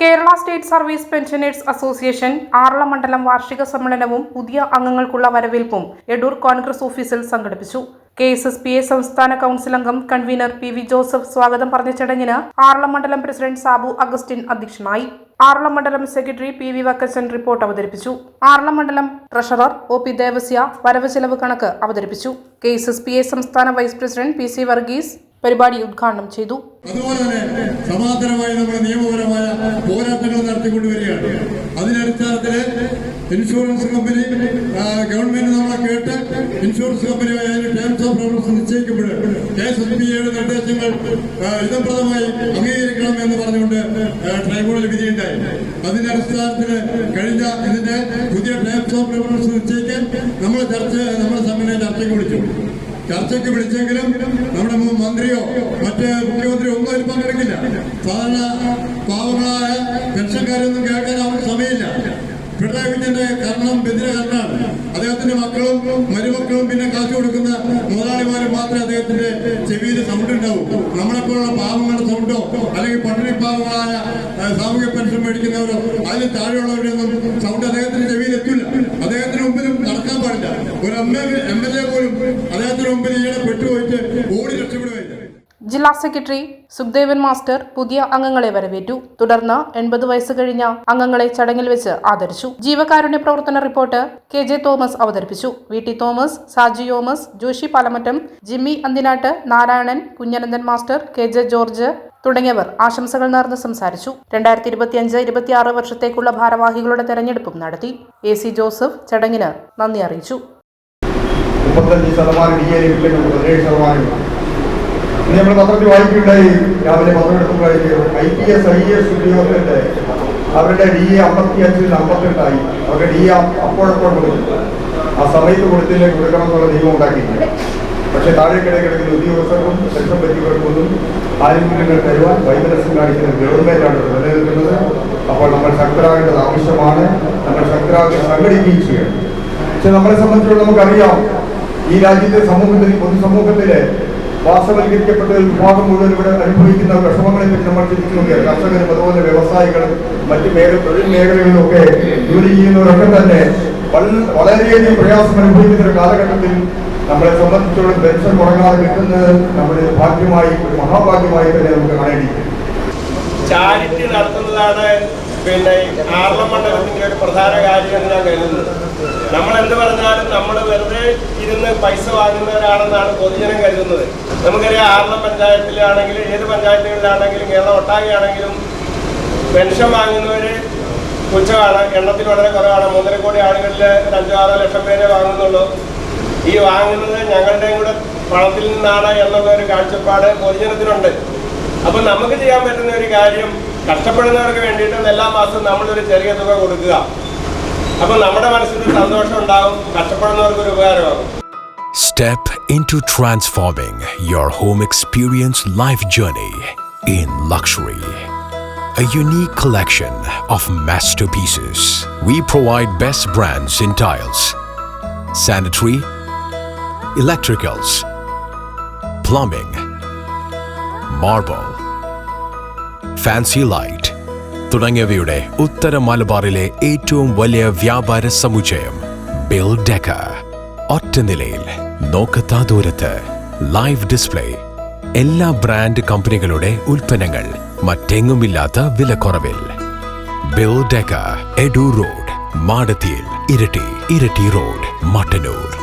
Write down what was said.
Kerala state service pensioners association Arala മണ്ഡലം വാർഷിക സമ്മേളനവും പുതിയ അംഗങ്ങൾക്കുള്ള വരവേൽപ്പും എഡൂർ കോൺഗ്രസ് ഓഫീസിൽ സംഘടിപ്പിച്ചു. K S S P A സംസ്ഥാന കൗൺസിൽ അംഗം കൺവീനർ പി വി ജോസഫ് സ്വാഗതം പറഞ്ഞ ചടങ്ങിന് ആറള മണ്ഡലം പ്രസിഡന്റ് സാബു അഗസ്റ്റിൻ അധ്യക്ഷനായി. ആറള മണ്ഡലം secretary P V Vakkachan report അവതരിപ്പിച്ചു. ആറള മണ്ഡലം ട്രഷറർ ഒ പി ദേവസ്യ വരവ് ചെലവ് കണക്ക് അവതരിപ്പിച്ചു. K S S P A സംസ്ഥാന vice president P C Varghese പരിപാടി ഉദ്ഘാടനം ചെയ്തു. നിയമപരമായ പോരാട്ടങ്ങൾ നടത്തിക്കൊണ്ടുവരികയാണ്. അതിന്റെ ഇൻഷുറൻസ് കമ്പനി ഗവൺമെന്റ് നമ്മളെ കേട്ട് ഇൻഷുറൻസ് കമ്പനി അതിന് ടേംസ് ഓഫ് റെഫറൻസ് നിശ്ചയിക്കുമ്പോൾ കെ എസ് എസ് ബിയുടെ നിർദ്ദേശങ്ങൾ ഇതപ്രദമായി അംഗീകരിക്കണം എന്ന് പറഞ്ഞുകൊണ്ട് ട്രൈബ്യൂണൽ വിധിയുണ്ടായി. അതിന്റെ അടിസ്ഥാനത്തിൽ കഴിഞ്ഞ ഇതിന്റെ പുതിയ ടേംസ് ഓഫ് റെഫറൻസ് നിശ്ചയിക്കാൻ നമ്മൾ ചർച്ച നമ്മുടെ സമ്മേളനം ചർച്ചയ്ക്ക് വിളിച്ചു. ചർച്ചയ്ക്ക് വിളിച്ചെങ്കിലും നമ്മുടെ മന്ത്രിയോ മറ്റ് മുഖ്യമന്ത്രിയോ ഒന്നും അതിൽ പങ്കെടുക്കില്ല. സാധാരണ പാവങ്ങളായ പെൻഷൻകാരൊന്നും കേൾക്കാൻ അവർക്ക് സമയമില്ല. പിണറായി വിജയന്റെ കർണം ബെതിര കർണാണ് അദ്ദേഹത്തിന്റെ മക്കളും മരുമക്കളും പിന്നെ കാശ് കൊടുക്കുന്ന മുതലാളിമാരും മാത്രമേ അദ്ദേഹത്തിന്റെ ചെവിയിൽ സൗണ്ട് ഉണ്ടാവും. നമ്മളെപ്പോലുള്ള പാവങ്ങളുടെ സൗണ്ടോ അല്ലെങ്കിൽ പട്ടിണി പാവങ്ങളായ സാമൂഹ്യ പെൻഷൻ മേടിക്കുന്നവരോ അതിന് താഴെയുള്ളവരുടെ ഒന്നും സൗണ്ട് അദ്ദേഹത്തിന്റെ ചെവിയിൽ എത്തില്ല അദ്ദേഹത്തിന് മുമ്പിലും നടക്കാൻ പാടില്ല. ഒരു എം എൽ എം പോലും പെട്ടുപോയിട്ട് ഓടി ജില്ലാ സെക്രട്ടറി സുഖ്ദേവൻ മാസ്റ്റർ പുതിയ അംഗങ്ങളെ വരവേറ്റു. തുടർന്ന് എൺപത് വയസ്സ് കഴിഞ്ഞ അംഗങ്ങളെ ചടങ്ങിൽ വെച്ച് ആദരിച്ചു. ജീവകാരുണ്യ പ്രവർത്തന റിപ്പോർട്ട് കെ ജെ തോമസ് അവതരിപ്പിച്ചു. V T Thomas Saji Thomas Joshi Palamattam Jimmy Anthinattu Narayanan Kunhanandan master K J George തുടങ്ങിയവർ ആശംസകൾ നേർന്ന് സംസാരിച്ചു. രണ്ടായിരത്തി ഇരുപത്തിയഞ്ച് ഇരുപത്തിയാറ് വർഷത്തേക്കുള്ള ഭാരവാഹികളുടെ തെരഞ്ഞെടുപ്പും നടത്തി. എ സി ജോസഫ് ചടങ്ങിന് നന്ദി അറിയിച്ചു. മുപ്പത്തഞ്ച് ശതമാനം ഡി എ ലഭിക്കുന്നത് പതിനേഴ് ശതമാനം ഇനി നമ്മൾ പത്രത്തിൽ വായിക്കുകയുണ്ടായി രാവിലെ പത്രം എടുക്കുമ്പോഴായിരിക്കും I P S I S ഉദ്യോഗസ്ഥരുടെ അവരുടെ ഡി എ അമ്പത്തി അഞ്ചിൽ അമ്പത്തെട്ടായി. അവരുടെ ഡി എ അപ്പോഴപ്പോൾ കൊടുക്കുന്നു ആ സമയത്ത് കൊടുത്തില്ലേ കൊടുക്കണം എന്നുള്ള നിയമം ഉണ്ടാക്കിയിട്ടില്ല പക്ഷേ താഴേക്കിടെ കിടക്കുന്ന ഉദ്യോഗസ്ഥർക്കും സെക്ഷൻ പറ്റിയവർക്കൊന്നും ആനുകൂല്യങ്ങൾ തരുവാൻ വൈമനസ്യം കാണിക്കുന്ന ഗവൺമെന്റാണ് ഇവിടെ നിലനിൽക്കുന്നത്. അപ്പോൾ നമ്മൾ ശക്തരാകേണ്ടത് ആവശ്യമാണ്. നമ്മൾ ശക്തരാകെ സംഘടിക്കുകയും ചെയ്യണം പക്ഷെ നമ്മളെ സംബന്ധിച്ചിടത്തോളം നമുക്കറിയാം ഈ രാജ്യത്തെ സമൂഹത്തിൽ പൊതുസമൂഹത്തിലെ വാസവൽക്കരിക്കപ്പെട്ട ഒരു വിഭാഗം മുഴുവൻ ഇവിടെ അനുഭവിക്കുന്ന വിഷമങ്ങളെ പറ്റി നമ്മൾ ചിന്തിച്ചു നോക്കിയാൽ കർഷകരും അതുപോലെ വ്യവസായികളും മറ്റ് മേഖല തൊഴിൽ മേഖലകളിലും ഒക്കെ ജോലി ചെയ്യുന്നവരൊക്കെ തന്നെ വളരെയധികം പ്രയാസം അനുഭവിക്കുന്ന ഒരു കാലഘട്ടത്തിൽ നമ്മളെ സംബന്ധിച്ചോളം പെൻഷൻ മുടങ്ങാതെ കിട്ടുന്നത് നമ്മുടെ ഭാഗ്യമായി ഒരു മഹാഭാഗ്യമായി തന്നെ നമുക്ക് കാണേണ്ടിയിരിക്കും ചാരിറ്റി നടത്തുന്നതാണ് പിന്നെ ആർല മണ്ഡലത്തിന്റെ ഒരു പ്രധാന കാര്യം എന്ന് ഞാൻ കരുതുന്നത്. നമ്മൾ എന്ത് പറഞ്ഞാലും നമ്മൾ വെറുതെ ഇരുന്ന് പൈസ വാങ്ങുന്നവരാണെന്നാണ് പൊതുജനം കരുതുന്നത്. നമുക്കറിയാം ആർലം പഞ്ചായത്തിലാണെങ്കിലും ഏത് പഞ്ചായത്തുകളിലാണെങ്കിലും കേരളം ഒട്ടാകെയാണെങ്കിലും പെൻഷൻ വാങ്ങുന്നവര് പുച്ഛമാണ്. എണ്ണത്തിൽ വളരെ കുറവാണ്. മൂന്നര കോടി ആളുകളിൽ ഒരു അഞ്ചോ ആറോ ലക്ഷം പേരെ വാങ്ങുന്നുള്ളൂ. ഈ വാങ്ങുന്നത് ഞങ്ങളുടെയും കൂടെ പണത്തിൽ നിന്നാണ് എന്നുള്ള ഒരു കാഴ്ചപ്പാട് പൊതുജനത്തിനുണ്ട്. അപ്പൊ നമുക്ക് ചെയ്യാൻ പറ്റുന്ന ഒരു കാര്യം കഷ്ടപ്പെടുന്നവർക്ക് വേണ്ടിയിട്ട് എല്ലാ മാസവും നമ്മളൊരു ചെറിയ തുക കൊടുക്കുക. അപ്പൊ നമ്മുടെ മനസ്സിന് സന്തോഷം ഉണ്ടാവും കഷ്ടപ്പെടുന്നവർക്ക് ഒരു ഉപകാരമാകും Step into transforming your home experience life journey in luxury. A unique collection of masterpieces. We provide best brands in tiles, sanitary, electricals, plumbing, marble, fancy light തുടങ്ങിയവയുടെ ഉത്തര മലബാറിലെ ഏറ്റവും വലിയ വ്യാപാര സമുച്ചയം ബിൽ ഡെക്ക ഒറ്റ നിലയിൽ നോക്കത്താ ദൂരത്ത് ലൈവ് ഡിസ്പ്ലേ. എല്ലാ ബ്രാൻഡ് കമ്പനികളുടെ ഉൽപ്പന്നങ്ങൾ മറ്റെങ്ങുമില്ലാത്ത വിലക്കുറവിൽ. ബിൽ ഡെക്ക എഡു റോഡ് മാടത്തിയിൽ ഇരട്ടി ഇരട്ടി റോഡ് മട്ടന്നൂർ.